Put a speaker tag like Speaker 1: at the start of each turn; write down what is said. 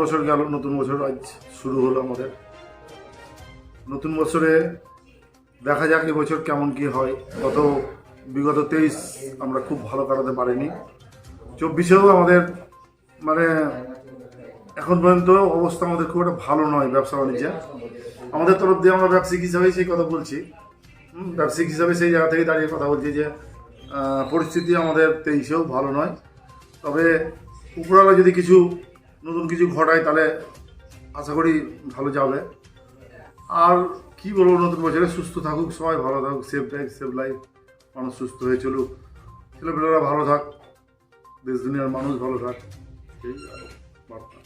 Speaker 1: বছর গেল, নতুন বছর আজ শুরু হলো আমাদের। নতুন বছরে দেখা যাক এবছর কেমন কি হয়। গত বিগত তেইশ আমরা খুব ভালো কাটাতে পারিনি। চব্বিশেও আমাদের মানে এখন পর্যন্ত অবস্থা আমাদের খুব একটা ভালো নয় ব্যবসা বাণিজ্যে। আমাদের তরফ দিয়ে আমরা ব্যবসায়িক হিসাবে সেই কথা বলছি। ব্যবসায়িক হিসাবে সেই জায়গা থেকে দাঁড়িয়ে কথা বলছি যে পরিস্থিতি আমাদের তেইশেও ভালো নয়। তবে উপরওয়ালা যদি কিছু নতুন কিছু ঘটায়, তাহলে আশা করি ভালো যাবে। আর কি বলব নতুন বছরে? সুস্থ থাকুক সবাই, ভালো থাকুক সেফ লাইফ সেফ লাইফ মানুষ সুস্থ হয়ে চলুক। ছেলেপেলেরা ভালো থাক, দেশ দুনিয়ার মানুষ ভালো থাক। এই বার্তা।